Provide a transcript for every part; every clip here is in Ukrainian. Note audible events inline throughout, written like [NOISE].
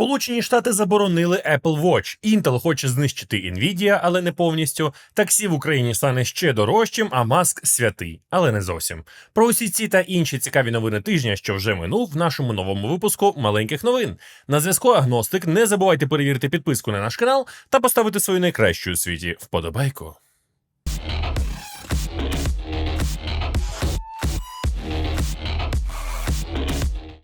Сполучені Штати заборонили Apple Watch. Intel хоче знищити Nvidia, але не повністю. Таксі в Україні стане ще дорожчим, а Маск святий, але не зовсім. Про усі ці та інші цікаві новини тижня, що вже минув в нашому новому випуску маленьких новин. На зв'язку Агностик. Не забувайте перевірити підписку на наш канал та поставити свою найкращу у світі вподобайку.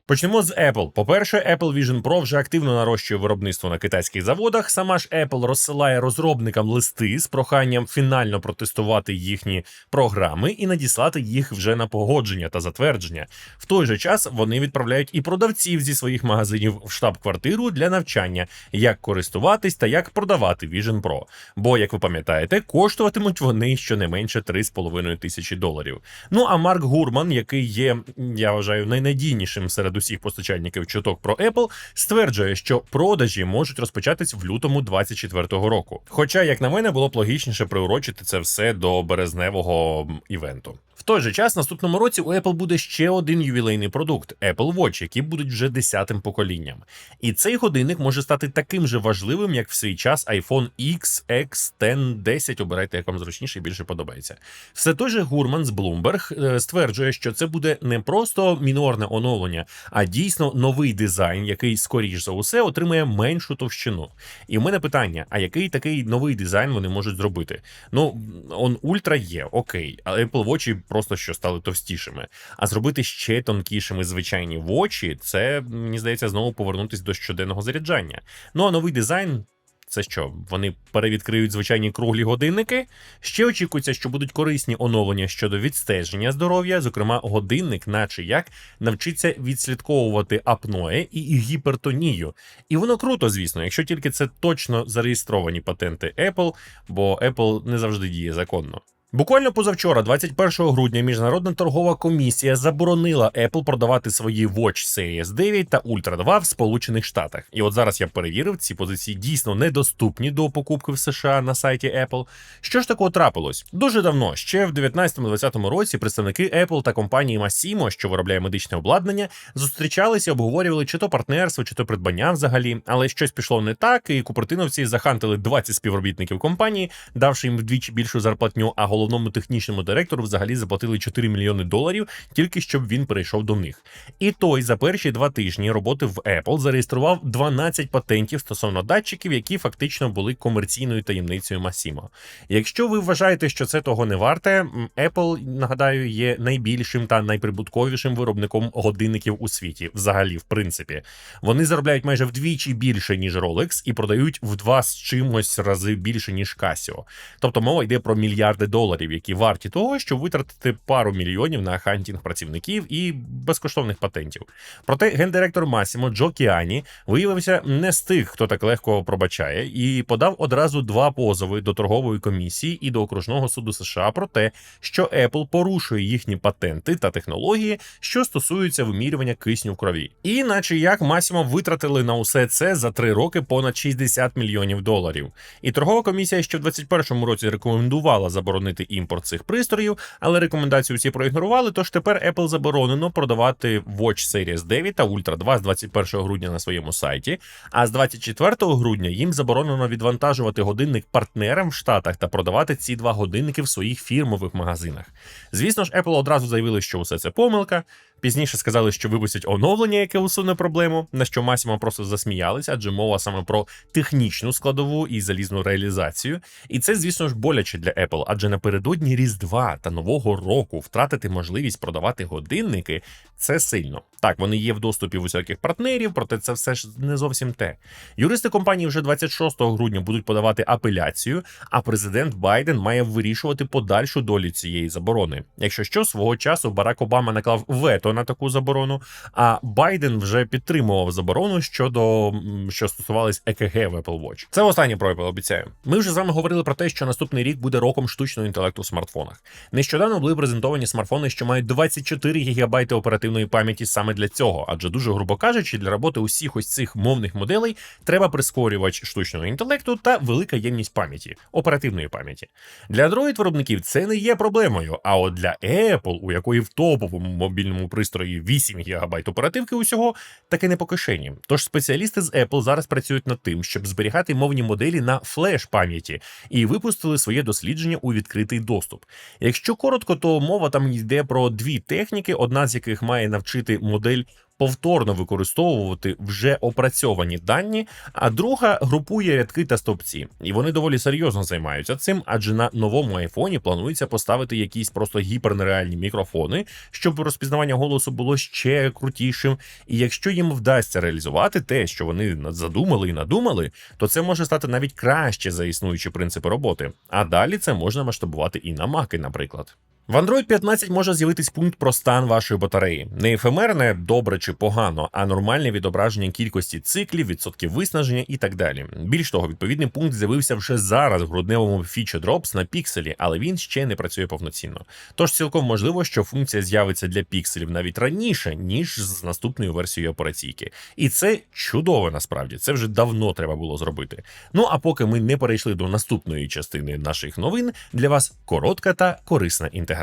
Почнемо з Apple. По-перше, Apple Vision Pro вже активно нарощує виробництво на китайських заводах. Сама ж Apple розсилає розробникам листи з проханням фінально протестувати їхні програми і надіслати їх вже на погодження та затвердження. В той же час вони відправляють і продавців зі своїх магазинів в штаб-квартиру для навчання, як користуватись та як продавати Vision Pro. Бо, як ви пам'ятаєте, коштуватимуть вони щонайменше 3,5 тисячі доларів. Ну а Марк Гурман, який є, я вважаю, найнадійнішим серед усіх постачальників чуток про Apple, стверджує, що продажі можуть розпочатись в лютому 2024 року. Хоча, як на мене, було б логічніше приурочити це все до березневого івенту. В той же час, наступному році у Apple буде ще один ювілейний продукт Apple Watch, які будуть вже десятим поколінням. І цей годинник може стати таким же важливим, як в свій час iPhone X, X, 10, 10, обирайте, як вам зручніше і більше подобається. Все той же Гурман з Bloomberg е, стверджує, що це буде не просто мінорне оновлення, а дійсно новий дизайн, який, скоріш за усе, отримає меншу товщину. І в мене питання: а який такий новий дизайн вони можуть зробити? Ну, он ультра є, окей, а Apple Watch просто що стали товстішими. А зробити ще тонкішими звичайні вочі, це мені здається знову повернутися до щоденного заряджання. Ну а новий дизайн. Це що, вони перевідкриють звичайні круглі годинники? Ще очікується, що будуть корисні оновлення щодо відстеження здоров'я, зокрема, годинник, наче як навчиться відслідковувати апноe і гіпертонію. І воно круто, звісно, якщо тільки це точно зареєстровані патенти Apple, бо Apple не завжди діє законно. Буквально позавчора, 21 грудня, міжнародна торгова комісія заборонила Apple продавати свої Watch Series 9 та Ultra 2 в Сполучених Штатах. І от зараз я перевірив, ці позиції дійсно недоступні до покупки в США на сайті Apple. Що ж такого трапилось? Дуже давно, ще в 19-20 році, представники Apple та компанії Massimo, що виробляє медичне обладнання, зустрічалися обговорювали чи то партнерство, чи то придбання взагалі, але щось пішло не так, і купертиновці захантили 20 співробітників компанії, давши їм вдвічі більшу зарплатню. А головному технічному директору взагалі заплатили 4 мільйони доларів, тільки щоб він перейшов до них. І той за перші два тижні роботи в Apple зареєстрував 12 патентів стосовно датчиків, які фактично були комерційною таємницею Massimo. Якщо ви вважаєте, що це того не варте, Apple, нагадаю, є найбільшим та найприбутковішим виробником годинників у світі. Взагалі, в принципі, вони заробляють майже вдвічі більше ніж Rolex і продають в два з чимось рази більше ніж Casio. Тобто мова йде про мільярди доларів, які варті того, щоб витратити пару мільйонів на хантінг працівників і безкоштовних патентів. Проте гендиректор Масімо Джо Кіані виявився не з тих, хто так легко пробачає, і подав одразу два позови до торгової комісії і до окружного суду США про те, що Apple порушує їхні патенти та технології, що стосуються вимірювання кисню в крові. І, наче як Масімо витратили на усе це за три роки понад 60 мільйонів доларів. І торгова комісія ще в 2021 році рекомендувала заборонити імпорт цих пристроїв, але рекомендацію всі проігнорували. Тож тепер Apple заборонено продавати Watch Series 9 та Ultra 2 з 21 грудня на своєму сайті. А з 24 грудня їм заборонено відвантажувати годинник партнерам в Штатах та продавати ці два годинники в своїх фірмових магазинах. Звісно ж, Apple одразу заявили, що усе це помилка. Пізніше сказали, що випустять оновлення, яке усуне проблему, на що Масімо просто засміялися, адже мова саме про технічну складову і залізну реалізацію. І це, звісно ж, боляче для Apple, адже напередодні Різдва та Нового року втратити можливість продавати годинники це сильно. Так, вони є в доступі в усяких партнерів, проте це все ж не зовсім те. Юристи компанії вже 26 грудня будуть подавати апеляцію, а президент Байден має вирішувати подальшу долю цієї заборони. Якщо що, свого часу Барак Обама наклав вето на таку заборону, а Байден вже підтримував заборону щодо що стосувалось ЕКГ в Apple Watch. Це останнє про Apple, обіцяю. Ми вже з вами говорили про те, що наступний рік буде роком штучного інтелекту в смартфонах. Нещодавно були презентовані смартфони, що мають 24 ГБ оперативної пам'яті саме для цього, адже дуже грубо кажучи, для роботи усіх ось цих мовних моделей треба прискорювач штучного інтелекту та велика ємність пам'яті, оперативної пам'яті. Для Android виробників це не є проблемою. А от для Apple, у якої в топовому мобільному пристрої 8 ГБ оперативки усього, таки не по кишені. Тож спеціалісти з Apple зараз працюють над тим, щоб зберігати мовні моделі на флеш пам'яті і випустили своє дослідження у відкритий доступ. Якщо коротко, то мова там йде про дві техніки, одна з яких має навчити модель. Повторно використовувати вже опрацьовані дані, а друга групує рядки та стовпці, і вони доволі серйозно займаються цим, адже на новому айфоні планується поставити якісь просто гіпернереальні мікрофони, щоб розпізнавання голосу було ще крутішим. І якщо їм вдасться реалізувати те, що вони задумали і надумали, то це може стати навіть краще за існуючі принципи роботи. А далі це можна масштабувати і на маки, наприклад. В Android 15 може з'явитись пункт про стан вашої батареї. Не ефемерне, добре чи погано, а нормальне відображення кількості циклів, відсотків виснаження і так далі. Більш того, відповідний пункт з'явився вже зараз в грудневому Feature Drops на пікселі, але він ще не працює повноцінно. Тож цілком можливо, що функція з'явиться для пікселів навіть раніше, ніж з наступною версією операційки. І це чудово насправді. Це вже давно треба було зробити. Ну а поки ми не перейшли до наступної частини наших новин, для вас коротка та корисна інтеграція.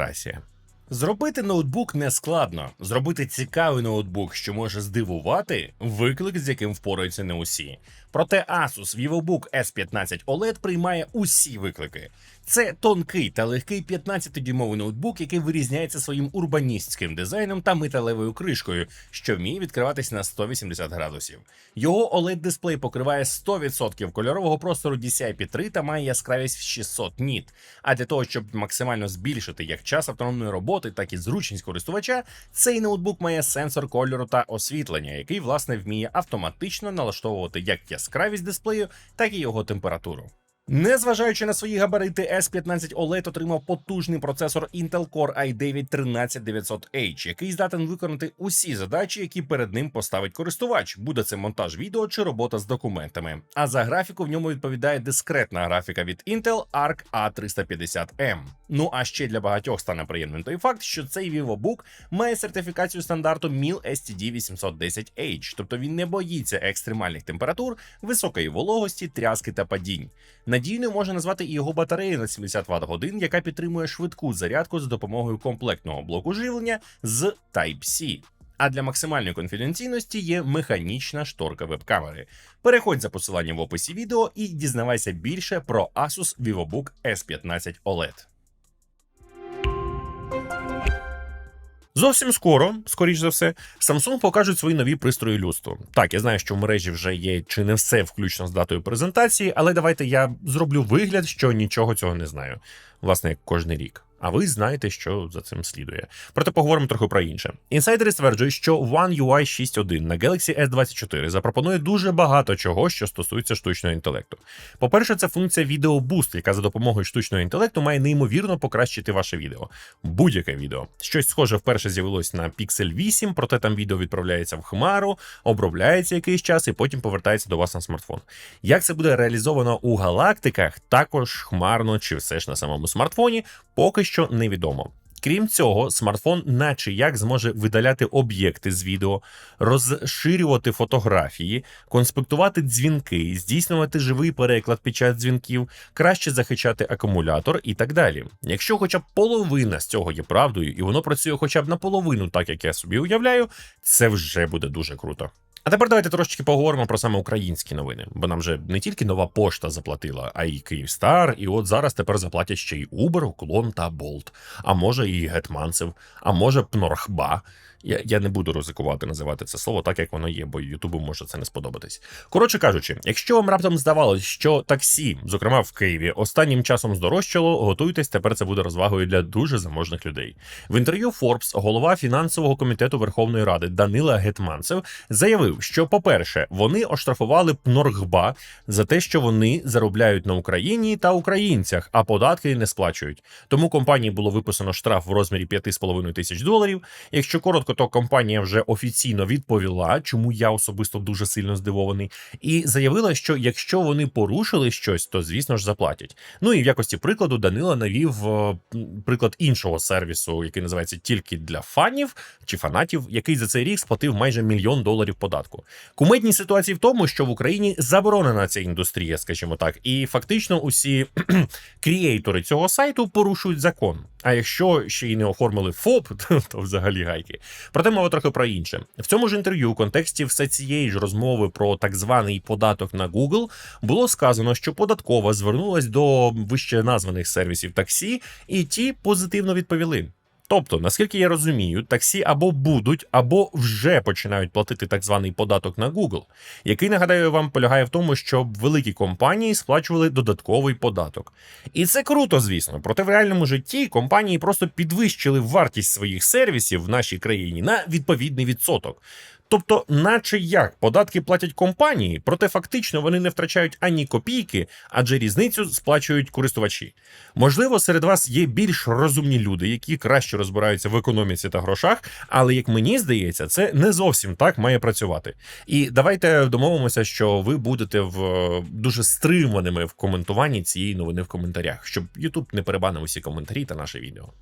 Зробити ноутбук не складно. Зробити цікавий ноутбук, що може здивувати, виклик, з яким впораються не усі. Проте Asus VivoBook S15 OLED приймає усі виклики. Це тонкий та легкий 15-дюймовий ноутбук, який вирізняється своїм урбаністським дизайном та металевою кришкою, що вміє відкриватись на 180 градусів. Його oled дисплей покриває 100% кольорового простору DCI-P3 та має яскравість в 600 ніт. А для того, щоб максимально збільшити як час автономної роботи, так і зручність користувача, цей ноутбук має сенсор кольору та освітлення, який власне вміє автоматично налаштовувати як яскравість дисплею, так і його температуру. Незважаючи на свої габарити, S15 OLED отримав потужний процесор Intel Core i9 13900H, який здатен виконати усі задачі, які перед ним поставить користувач, буде це монтаж відео чи робота з документами. А за графіку в ньому відповідає дискретна графіка від Intel Arc A350M. Ну а ще для багатьох стане приємним той факт, що цей VivoBook має сертифікацію стандарту MIL STD 810H, тобто він не боїться екстремальних температур, високої вологості, тряски та падінь. Надійною можна назвати і його батарею на 70 Вт годин, яка підтримує швидку зарядку за допомогою комплектного блоку живлення з Type-C. А для максимальної конфіденційності є механічна шторка веб-камери. Переходь за посиланням в описі відео і дізнавайся більше про Asus VivoBook S15 OLED. Зовсім скоро, скоріш за все, Samsung покажуть свої нові пристрої людству. Так, я знаю, що в мережі вже є чи не все включно з датою презентації, але давайте я зроблю вигляд, що нічого цього не знаю. Власне, як кожний рік. А ви знаєте, що за цим слідує. Проте поговоримо трохи про інше. Інсайдери стверджують, що One UI 6.1 на Galaxy S24 запропонує дуже багато чого, що стосується штучного інтелекту. По-перше, це функція відеобуст, яка за допомогою штучного інтелекту має неймовірно покращити ваше відео. Будь-яке відео. Щось схоже вперше з'явилось на Pixel 8, проте там відео відправляється в хмару, обробляється якийсь час і потім повертається до вас на смартфон. Як це буде реалізовано у галактиках, також хмарно чи все ж на самому смартфоні, поки що невідомо. Крім цього, смартфон, наче як зможе видаляти об'єкти з відео, розширювати фотографії, конспектувати дзвінки, здійснювати живий переклад під час дзвінків, краще захищати акумулятор і так далі. Якщо хоча б половина з цього є правдою, і воно працює хоча б наполовину, так як я собі уявляю, це вже буде дуже круто. А тепер давайте трошечки поговоримо про саме українські новини, бо нам же не тільки нова пошта заплатила, а й Київстар, і от зараз тепер заплатять ще й Uber, Уклон та Болт. А може і Гетманцев, а може Пнорхба. Я я не буду ризикувати називати це слово так, як воно є, бо Ютубу може це не сподобатись. Коротше кажучи, якщо вам раптом здавалось, що таксі, зокрема в Києві, останнім часом здорожчало, готуйтесь, тепер це буде розвагою для дуже заможних людей. В інтерв'ю Forbes голова фінансового комітету Верховної Ради Данила Гетманцев заявив, що, по-перше, вони оштрафували Пноргба за те, що вони заробляють на Україні та українцях, а податки не сплачують. Тому компанії було виписано штраф в розмірі 5,5 тисяч доларів. Якщо коротко то компанія вже офіційно відповіла, чому я особисто дуже сильно здивований, і заявила, що якщо вони порушили щось, то звісно ж заплатять. Ну і в якості прикладу Данила навів е, приклад іншого сервісу, який називається тільки для фанів чи фанатів, який за цей рік сплатив майже мільйон доларів податку. Кумедні ситуації в тому, що в Україні заборонена ця індустрія, скажімо так, і фактично усі [CLEARS THROAT] крієйтори цього сайту порушують закон. А якщо ще й не оформили ФОП, [LAUGHS] то взагалі гайки. Проте мова трохи про інше. В цьому ж інтерв'ю, у контексті все цієї ж розмови про так званий податок на Google, було сказано, що податкова звернулась до вище названих сервісів таксі, і ті позитивно відповіли. Тобто, наскільки я розумію, таксі або будуть, або вже починають платити так званий податок на Google, який нагадаю вам полягає в тому, щоб великі компанії сплачували додатковий податок. І це круто, звісно. Проте в реальному житті компанії просто підвищили вартість своїх сервісів в нашій країні на відповідний відсоток. Тобто, наче як податки платять компанії, проте фактично вони не втрачають ані копійки, адже різницю сплачують користувачі. Можливо, серед вас є більш розумні люди, які краще розбираються в економіці та грошах, але як мені здається, це не зовсім так має працювати. І давайте домовимося, що ви будете в е, дуже стриманими в коментуванні цієї новини в коментарях, щоб YouTube не перебанив усі коментарі та наше відео.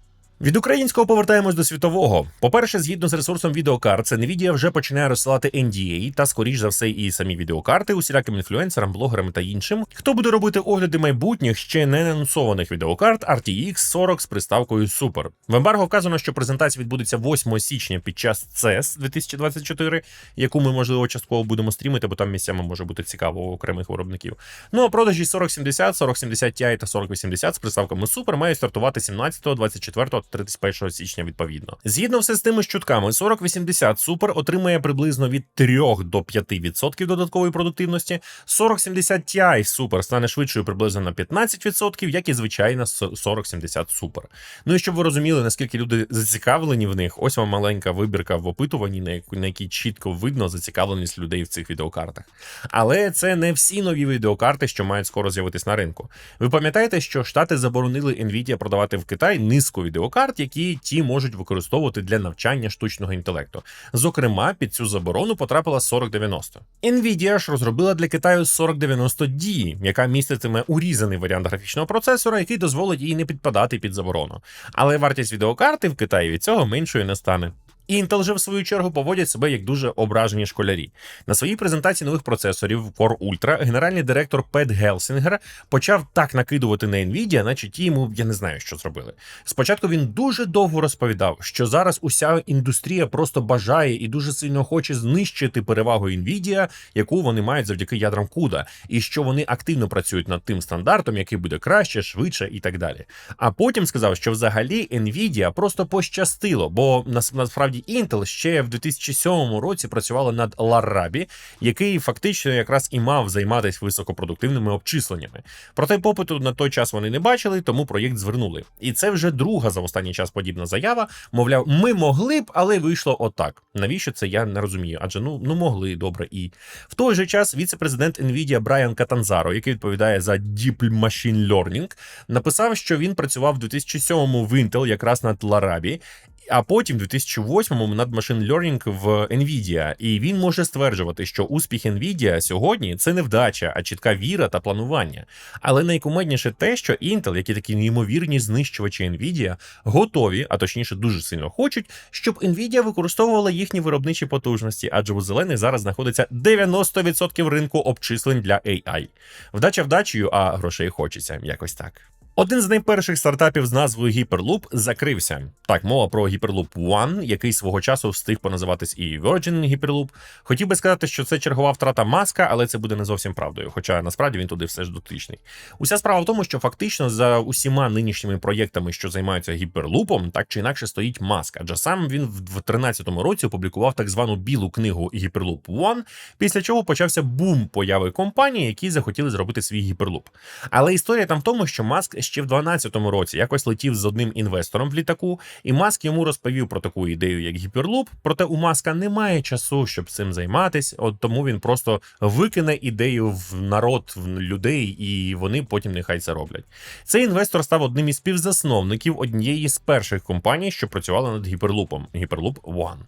Від українського повертаємось до світового. По-перше, згідно з ресурсом відеокарт, Nvidia вже починає розсилати NDA та, скоріш за все, і самі відеокарти усіляким інфлюенсерам, блогерам та іншим. Хто буде робити огляди майбутніх ще не анонсованих відеокарт RTX 40 з приставкою Super. В ембарго вказано, що презентація відбудеться 8 січня під час CES 2024, яку ми можливо частково будемо стрімити, бо там місцями може бути цікаво окремих виробників. Ну а продажі 4070, 4070 Ti та 4080 з приставками Super мають стартувати 17, 24 31 січня відповідно. Згідно все з тими чутками, 4080 Super отримає приблизно від 3 до 5% додаткової продуктивності. 4070 Ti Super стане швидшою приблизно на 15%, як і звичайна 4070 Super. Ну і щоб ви розуміли, наскільки люди зацікавлені в них, ось вам маленька вибірка в опитуванні, на якій чітко видно зацікавленість людей в цих відеокартах. Але це не всі нові відеокарти, що мають скоро з'явитись на ринку. Ви пам'ятаєте, що штати заборонили Nvidia продавати в Китай низку відеокарт, які ті можуть використовувати для навчання штучного інтелекту. Зокрема, під цю заборону потрапила 4090. Nvidia ж розробила для Китаю 4090D, яка міститиме урізаний варіант графічного процесора, який дозволить їй не підпадати під заборону. Але вартість відеокарти в Китаї від цього меншою не стане. Intel же в свою чергу поводять себе як дуже ображені школярі. На своїй презентації нових процесорів Core Ultra генеральний директор Пет Гелсінгер почав так накидувати на Nvidia, наче ті йому я не знаю, що зробили. Спочатку він дуже довго розповідав, що зараз уся індустрія просто бажає і дуже сильно хоче знищити перевагу Nvidia, яку вони мають завдяки ядрам CUDA, і що вони активно працюють над тим стандартом, який буде краще, швидше і так далі. А потім сказав, що взагалі Nvidia просто пощастило, бо насправді. Intel ще в 2007 році працювала над Larabi, який фактично якраз і мав займатися високопродуктивними обчисленнями. Проте попиту на той час вони не бачили, тому проєкт звернули. І це вже друга за останній час подібна заява. Мовляв, ми могли б, але вийшло отак. Навіщо це я не розумію? Адже ну ну могли добре. І в той же час віце-президент Nvidia Брайан Катанзаро, який відповідає за Deep Machine Learning, написав, що він працював в 2007 в Intel якраз над Larabi, а потім, в 2008-му, над Machine Learning в Nvidia, і він може стверджувати, що успіх Nvidia сьогодні це не вдача, а чітка віра та планування. Але найкумедніше те, що Intel, які такі неймовірні знищувачі Nvidia, готові, а точніше дуже сильно хочуть, щоб Nvidia використовувала їхні виробничі потужності, адже у зелених зараз знаходиться 90% ринку обчислень для AI. Вдача вдачею, а грошей хочеться якось так. Один з найперших стартапів з назвою Hyperloop закрився. Так, мова про Hyperloop One, який свого часу встиг поназиватись і Virgin Hyperloop. Хотів би сказати, що це чергова втрата маска, але це буде не зовсім правдою. Хоча насправді він туди все ж дотичний. Уся справа в тому, що фактично за усіма нинішніми проєктами, що займаються гіперлупом, так чи інакше стоїть маска. Адже сам він в 2013 році опублікував так звану білу книгу Hyperloop One, після чого почався бум появи компаній, які захотіли зробити свій гіперлуп. Але історія там в тому, що маск ще в 2012 році якось летів з одним інвестором в літаку, і Маск йому розповів про таку ідею, як гіперлуп. Проте у Маска немає часу, щоб цим займатися. От тому він просто викине ідею в народ в людей, і вони потім нехай це роблять. Цей інвестор став одним із співзасновників однієї з перших компаній, що працювала над гіперлупом Hyperloop One.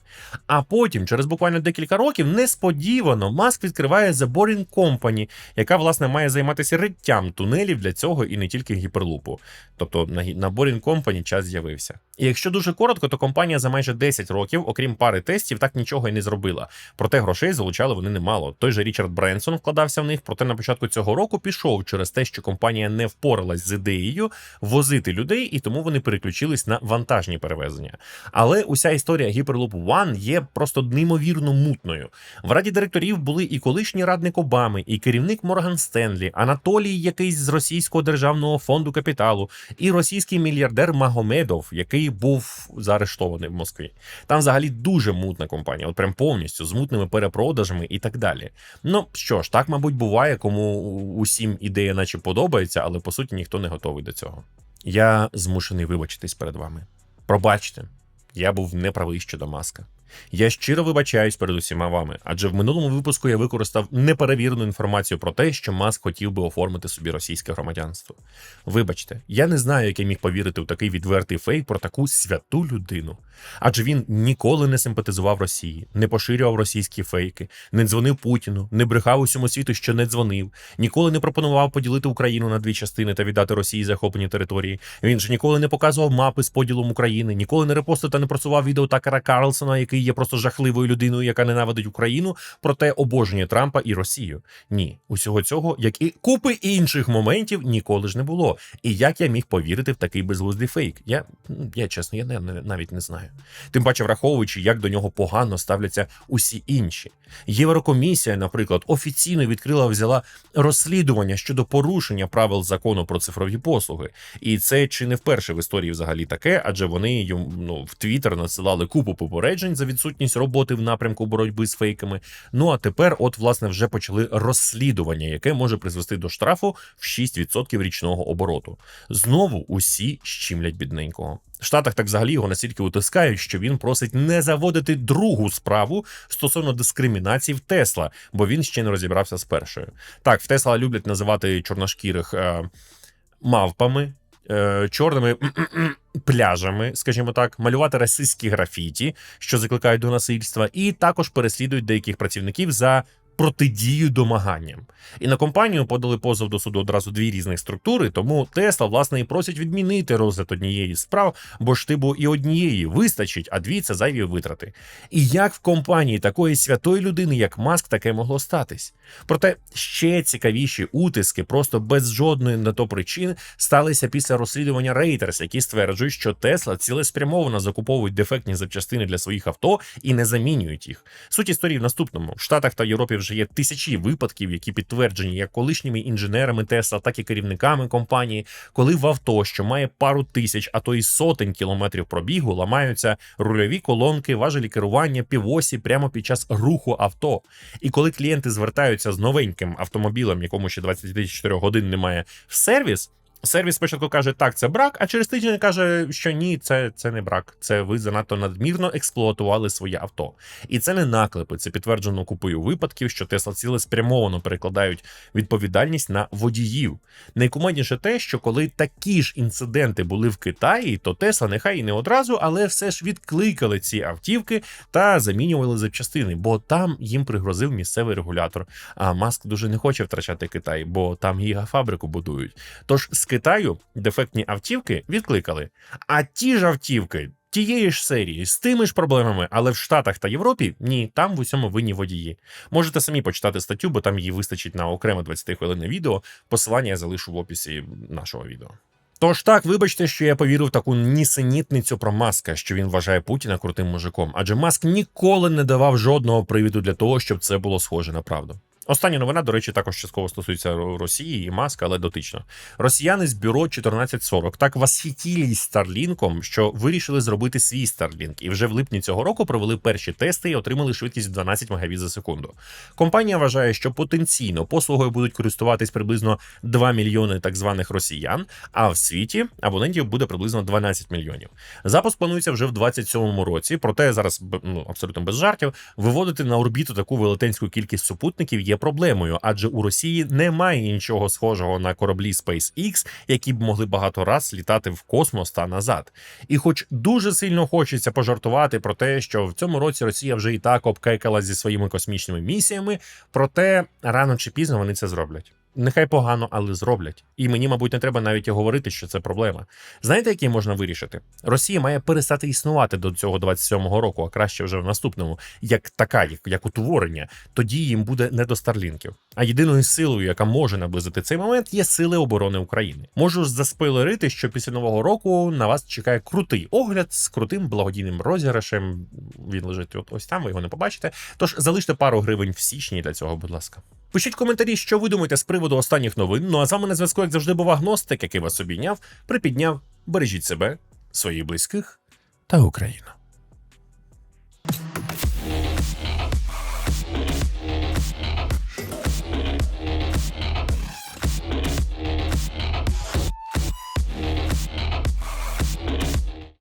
А потім, через буквально декілька років, несподівано Маск відкриває The Boring Company, яка власне має займатися риттям тунелів для цього і не тільки гіперлупу гіперлупу. Тобто на Boring Company час з'явився. І якщо дуже коротко, то компанія за майже 10 років, окрім пари тестів, так нічого і не зробила. Проте грошей залучали вони немало. Той же Річард Бренсон вкладався в них, проте на початку цього року пішов через те, що компанія не впоралась з ідеєю возити людей, і тому вони переключились на вантажні перевезення. Але уся історія Hyperloop One є просто неймовірно мутною. В раді директорів були і колишній радник Обами, і керівник Морган Стенлі, Анатолій, якийсь з російського державного фонду капіталу, і російський мільярдер Магомедов, який був заарештований в Москві. Там взагалі дуже мутна компанія, от прям повністю з мутними перепродажами і так далі. Ну що ж, так мабуть буває, кому усім ідея, наче подобається, але по суті ніхто не готовий до цього. Я змушений вибачитись перед вами. Пробачте, я був неправий щодо маска. Я щиро вибачаюсь перед усіма вами, адже в минулому випуску я використав неперевірену інформацію про те, що Маск хотів би оформити собі російське громадянство. Вибачте, я не знаю, як я міг повірити в такий відвертий фейк про таку святу людину. Адже він ніколи не симпатизував Росії, не поширював російські фейки, не дзвонив Путіну, не брехав усьому світу, що не дзвонив, ніколи не пропонував поділити Україну на дві частини та віддати Росії захоплені території. Він ж ніколи не показував мапи з поділом України, ніколи не репостив та не просував відео Такера Карлсона, який є просто жахливою людиною, яка ненавидить Україну, проте обожнює Трампа і Росію. Ні, усього цього, як і купи інших моментів, ніколи ж не було. І як я міг повірити в такий безглуздий фейк? Я, я чесно, я не- навіть не знаю. Тим паче, враховуючи, як до нього погано ставляться усі інші. Єврокомісія, наприклад, офіційно відкрила взяла розслідування щодо порушення правил закону про цифрові послуги. І це чи не вперше в історії взагалі таке, адже вони ну, в Твіттер надсилали купу попереджень за відсутність роботи в напрямку боротьби з фейками. Ну а тепер, от власне, вже почали розслідування, яке може призвести до штрафу в 6% річного обороту. Знову усі щімлять бідненького. Штатах так взагалі його настільки утискають, що він просить не заводити другу справу стосовно дискримінації в Тесла, бо він ще не розібрався з першою. Так, в Тесла люблять називати чорношкірих е, мавпами. е, Чорними [CLEARS THROAT] пляжами, скажімо так, малювати расистські графіті, що закликають до насильства, і також переслідують деяких працівників за протидію домаганням. І на компанію подали позов до суду одразу дві різних структури, тому Тесла, власне, і просять відмінити розгляд однієї справ, бо ж типу і однієї вистачить, а дві це зайві витрати. І як в компанії такої святої людини, як Маск, таке могло статись? Проте ще цікавіші утиски, просто без жодної на то причин, сталися після розслідування Reuters, які стверджують, що Тесла цілеспрямовано закуповують дефектні запчастини для своїх авто і не замінюють їх. Суть історії в наступному: в Штатах та Європі вже є тисячі випадків, які підтверджені як колишніми інженерами Тесла, так і керівниками компанії, коли в авто, що має пару тисяч, а то й сотень кілометрів пробігу, ламаються рульові колонки, важелі керування, півосі прямо під час руху авто. І коли клієнти звертаються з новеньким автомобілем, якому ще 24 годин немає в сервіс. Сервіс спочатку каже, так, це брак, а через тиждень каже, що ні, це, це не брак. Це ви занадто надмірно експлуатували своє авто. І це не наклепи, це підтверджено купою випадків, що Тесла цілеспрямовано перекладають відповідальність на водіїв. Найкумедніше те, що коли такі ж інциденти були в Китаї, то Тесла нехай і не одразу, але все ж відкликали ці автівки та замінювали запчастини, бо там їм пригрозив місцевий регулятор. А Маск дуже не хоче втрачати Китай, бо там гігафабрику будують. Тож Китаю дефектні автівки відкликали. А ті ж автівки. Тієї ж серії з тими ж проблемами, але в Штатах та Європі ні, там в усьому винні водії. Можете самі почитати статтю, бо там її вистачить на окреме 20 хвилинне відео. Посилання я залишу в описі нашого відео. Тож так, вибачте, що я повірив таку нісенітницю про Маска, що він вважає Путіна крутим мужиком, адже Маск ніколи не давав жодного привіду для того, щоб це було схоже на правду. Остання новина, до речі, також частково стосується Росії і Маска, але дотично. Росіяни з бюро 1440 так восхитілись Старлінком, що вирішили зробити свій Старлінк, і вже в липні цього року провели перші тести і отримали швидкість 12 мегабіт за секунду. Компанія вважає, що потенційно послугою будуть користуватись приблизно 2 мільйони так званих росіян, а в світі абонентів буде приблизно 12 мільйонів. Запуск планується вже в 27-му році, проте зараз ну, абсолютно без жартів виводити на орбіту таку велетенську кількість супутників є проблемою, адже у Росії немає нічого схожого на кораблі SpaceX, які б могли багато раз літати в космос та назад. І хоч дуже сильно хочеться пожартувати про те, що в цьому році Росія вже і так обкекала зі своїми космічними місіями, проте рано чи пізно вони це зроблять. Нехай погано, але зроблять. І мені, мабуть, не треба навіть і говорити, що це проблема. Знаєте, які можна вирішити? Росія має перестати існувати до цього 27-го року, а краще вже в наступному, як така, як, як утворення. Тоді їм буде не до старлінків. А єдиною силою, яка може наблизити цей момент, є сили оборони України. Можу заспойлерити, що після нового року на вас чекає крутий огляд з крутим благодійним розіграшем. Він лежить от ось там, ви його не побачите. Тож залиште пару гривень в січні для цього, будь ласка. Пишіть коментарі, що ви думаєте з приводу останніх новин. Ну а з вами на зв'язку, як завжди, був агностик, який вас обійняв, припідняв. Бережіть себе, своїх близьких та Україну.